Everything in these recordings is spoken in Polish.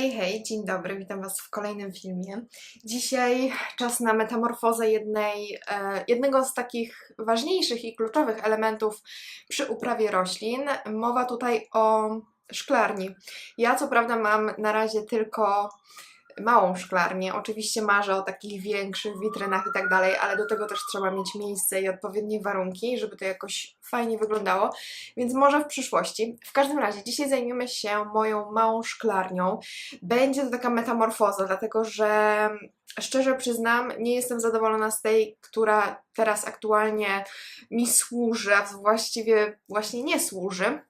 Hej, hej, dzień dobry, witam Was w kolejnym filmie. Dzisiaj czas na metamorfozę jednej, e, jednego z takich ważniejszych i kluczowych elementów przy uprawie roślin. Mowa tutaj o szklarni. Ja co prawda mam na razie tylko małą szklarnię. Oczywiście marzę o takich większych witrynach i tak dalej, ale do tego też trzeba mieć miejsce i odpowiednie warunki, żeby to jakoś fajnie wyglądało, więc może w przyszłości. W każdym razie dzisiaj zajmiemy się moją małą szklarnią. Będzie to taka metamorfoza, dlatego że szczerze przyznam, nie jestem zadowolona z tej, która teraz aktualnie mi służy, a właściwie właśnie nie służy.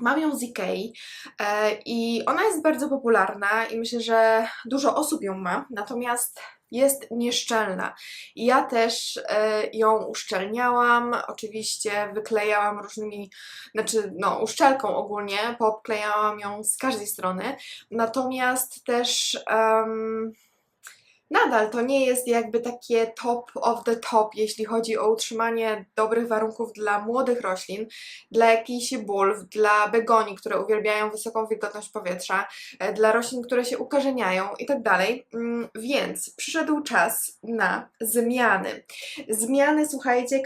Mam ją z Ikei e, i ona jest bardzo popularna i myślę, że dużo osób ją ma, natomiast jest nieszczelna. Ja też e, ją uszczelniałam, oczywiście wyklejałam różnymi, znaczy no uszczelką ogólnie, poobklejałam ją z każdej strony, natomiast też... em, Nadal to nie jest jakby takie top of the top, jeśli chodzi o utrzymanie dobrych warunków dla młodych roślin, dla jakichś bulw, dla begonii, które uwielbiają wysoką wilgotność powietrza, e, dla roślin, które się ukorzeniają i tak. Mm, Więc przyszedł czas na zmiany. Zmiany, słuchajcie,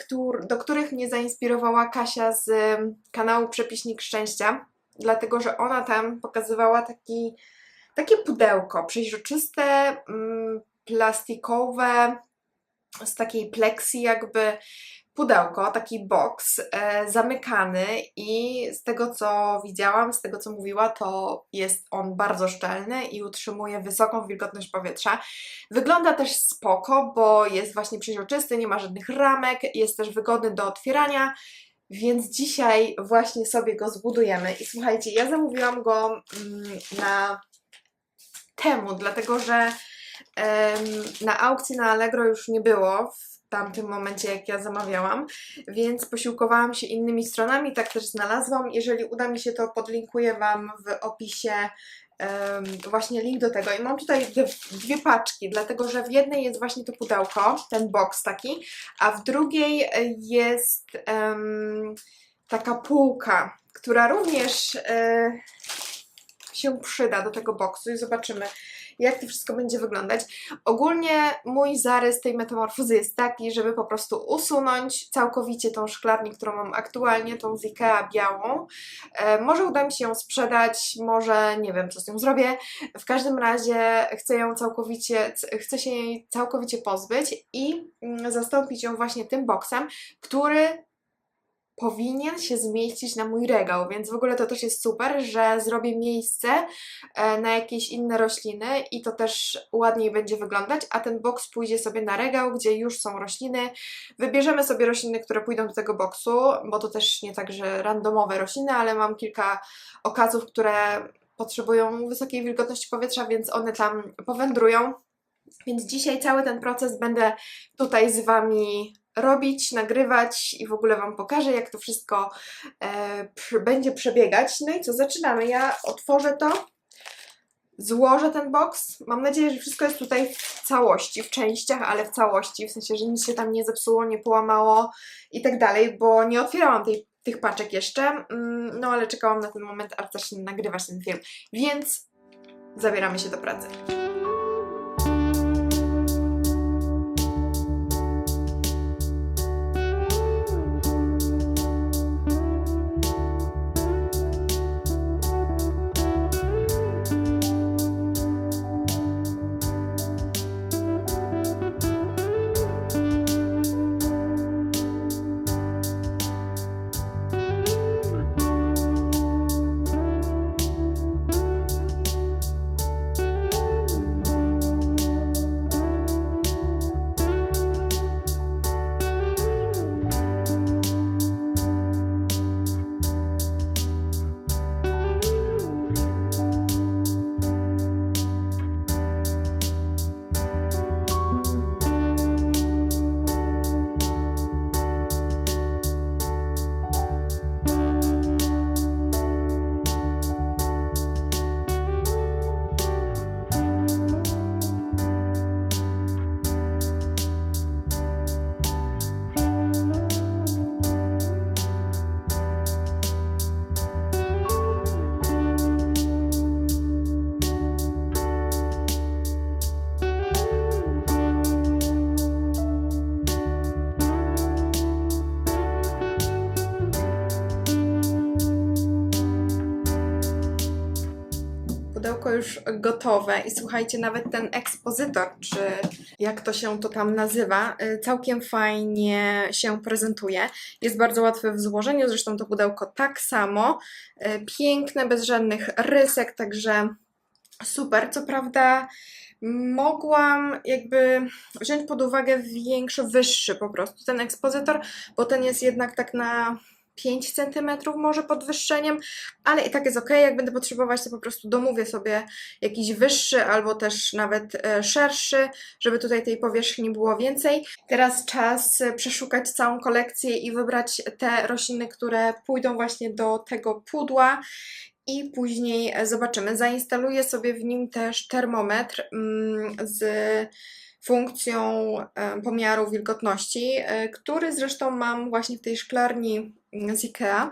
do których mnie zainspirowała Kasia z kanału Przepiśnik Szczęścia, dlatego że ona tam pokazywała taki takie pudełko przeźroczyste, mm, plastikowe, z takiej pleksji jakby pudełko, taki box e, zamykany i z tego co widziałam, z tego co mówiła, to jest on bardzo szczelny i utrzymuje wysoką wilgotność powietrza. Wygląda też spoko, bo jest właśnie przeźroczysty, nie ma żadnych ramek, jest też wygodny do otwierania. Więc dzisiaj właśnie sobie go zbudujemy. I słuchajcie, ja zamówiłam go mm, na temu, dlatego że na aukcji na Allegro już nie było w tamtym momencie, jak ja zamawiałam, więc posiłkowałam się innymi stronami, tak też znalazłam. Jeżeli uda mi się, to podlinkuję Wam w opisie właśnie link do tego. I mam tutaj dwie, paczki, dlatego że w jednej jest właśnie to pudełko, ten box taki, a w drugiej jest em, taka półka, która również e, się przyda do tego boksu i zobaczymy, jak to wszystko będzie wyglądać. Ogólnie mój zarys tej metamorfozy jest taki, żeby po prostu usunąć całkowicie tą szklarnię, którą mam aktualnie, tą z Ikea białą. E, może uda mi się ją sprzedać, może nie wiem, co z nią zrobię. W każdym razie chcę ją całkowicie, chcę się jej całkowicie pozbyć i mm, zastąpić ją właśnie tym boksem, który powinien się zmieścić na mój regał, więc w ogóle to też jest super, że zrobię miejsce e, na jakieś inne rośliny i to też ładniej będzie wyglądać, a ten boks pójdzie sobie na regał, gdzie już są rośliny. Wybierzemy sobie rośliny, które pójdą do tego boksu, bo to też nie tak, że randomowe rośliny, ale mam kilka okazów, które potrzebują wysokiej wilgotności powietrza, więc one tam powędrują. Więc dzisiaj cały ten proces będę tutaj z Wami robić, nagrywać i w ogóle Wam pokażę, jak to wszystko e, będzie przebiegać. No i co, zaczynamy. Ja otworzę to, złożę ten box. Mam nadzieję, że wszystko jest tutaj w całości, w częściach, ale w całości, w sensie, że nic się tam nie zepsuło, nie połamało i tak dalej, bo nie otwierałam tej, tych paczek jeszcze, mm, no ale czekałam na ten moment, aż zacznę nagrywać ten film. Więc zabieramy się do pracy. Już gotowe i słuchajcie, nawet ten ekspozytor, czy jak to się to tam nazywa, y, całkiem fajnie się prezentuje. Jest bardzo łatwe w złożeniu, zresztą to pudełko tak samo. Y, Piękne, bez żadnych rysek, także super. Co prawda mogłam jakby wziąć pod uwagę większy, wyższy po prostu ten ekspozytor, bo ten jest jednak tak na 5 cm może podwyższeniem, ale i tak jest ok. Jak będę potrzebować, to po prostu domówię sobie jakiś wyższy albo też nawet e, szerszy, żeby tutaj tej powierzchni było więcej. Teraz czas e, przeszukać całą kolekcję i wybrać te rośliny, które pójdą właśnie do tego pudła i później e, zobaczymy. Zainstaluję sobie w nim też termometr mm, z funkcją e, pomiaru wilgotności, e, który zresztą mam właśnie w tej szklarni z IKEA,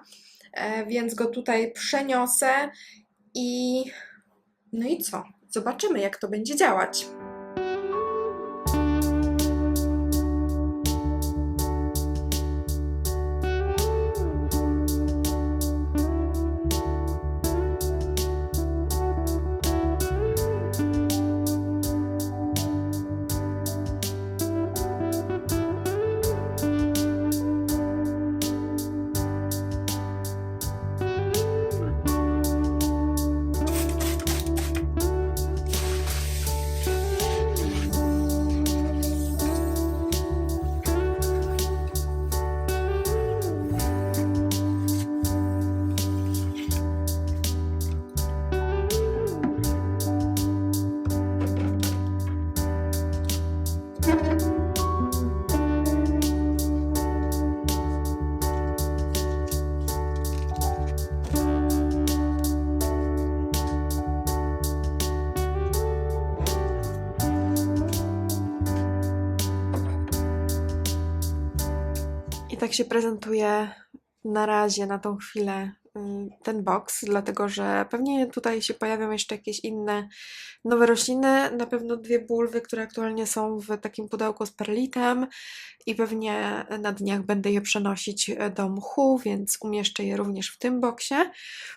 e, więc go tutaj przeniosę i no i co? Zobaczymy, jak to będzie działać. Tak się prezentuje na razie, na tą chwilę y, ten box, dlatego że pewnie tutaj się pojawią jeszcze jakieś inne nowe rośliny, na pewno dwie bulwy, które aktualnie są w takim pudełku z perlitem i pewnie na dniach będę je przenosić do mchu, więc umieszczę je również w tym boksie.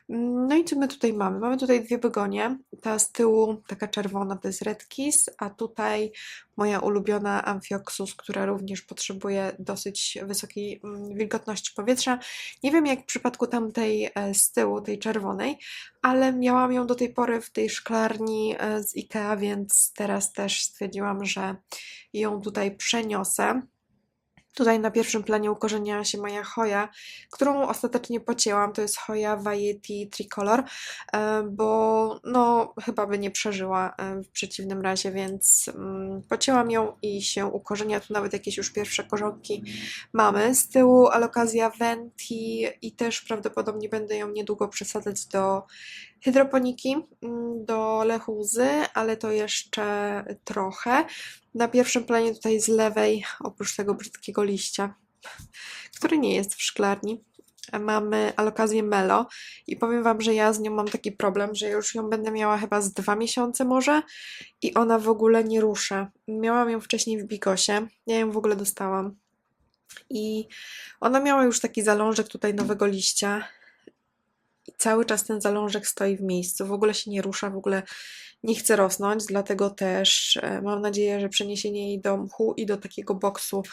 No i co my tutaj mamy? Mamy tutaj dwie begonie, ta z tyłu taka czerwona to jest Red Kiss, a tutaj moja ulubiona Amphioxus, która również potrzebuje dosyć wysokiej mm, wilgotności powietrza. Nie wiem jak w przypadku tamtej e, z tyłu, tej czerwonej, ale miałam ją do tej pory w tej szklarni e, z IKEA, więc teraz też stwierdziłam, że ją tutaj przeniosę. Tutaj na pierwszym planie ukorzeniała się moja choja, którą ostatecznie pocięłam. To jest choja Vaieti Tricolor, e, bo no chyba by nie przeżyła e, w przeciwnym razie, więc mm, pocięłam ją i się ukorzenia. Tu nawet jakieś już pierwsze korzonki mamy. Z tyłu alokazja Venti i też prawdopodobnie będę ją niedługo przesadzać do hydroponiki, mm, do lechuzy, ale to jeszcze trochę. Na pierwszym planie tutaj z lewej, oprócz tego brzydkiego liścia, który nie jest w szklarni, mamy alokazję Melo i powiem Wam, że ja z nią mam taki problem, że już ją będę miała chyba z dwa miesiące może i ona w ogóle nie rusza. Miałam ją wcześniej w Bigosie, ja ją w ogóle dostałam i ona miała już taki zalążek tutaj nowego liścia cały czas ten zalążek stoi w miejscu, w ogóle się nie rusza, w ogóle nie chce rosnąć, dlatego też e, mam nadzieję, że przeniesienie jej do mchu i do takiego boksu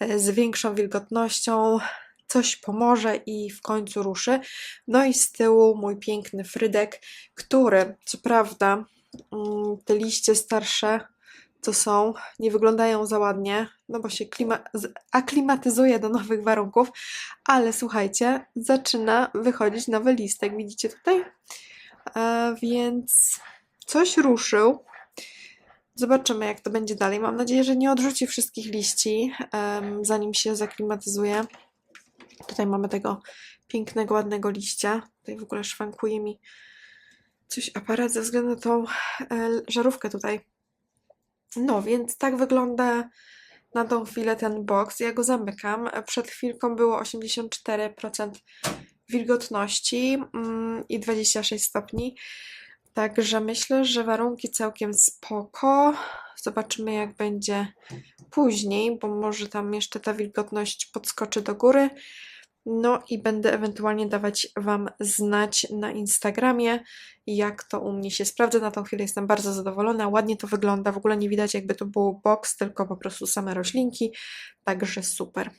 e, z większą wilgotnością coś pomoże i w końcu ruszy. No i z tyłu mój piękny frydek, który co prawda mm, te liście starsze co są, nie wyglądają za ładnie, no bo się aklimatyzuje do nowych warunków, ale słuchajcie, zaczyna wychodzić nowy listek, widzicie tutaj? E, więc coś ruszył. Zobaczymy, jak to będzie dalej. Mam nadzieję, że nie odrzuci wszystkich liści, em, zanim się zaklimatyzuje. Tutaj mamy tego pięknego, ładnego liścia. Tutaj w ogóle szwankuje mi coś aparat ze względu na tą e, żarówkę tutaj. No, więc tak wygląda na tą chwilę ten box. Ja go zamykam. Przed chwilką było 84% wilgotności mm, i 26 stopni. Także myślę, że warunki całkiem spoko. Zobaczymy, jak będzie później, bo może tam jeszcze ta wilgotność podskoczy do góry. No i będę ewentualnie dawać Wam znać na Instagramie, jak to u mnie się sprawdza. Na tą chwilę jestem bardzo zadowolona, ładnie to wygląda, w ogóle nie widać jakby to był box, tylko po prostu same roślinki, także super.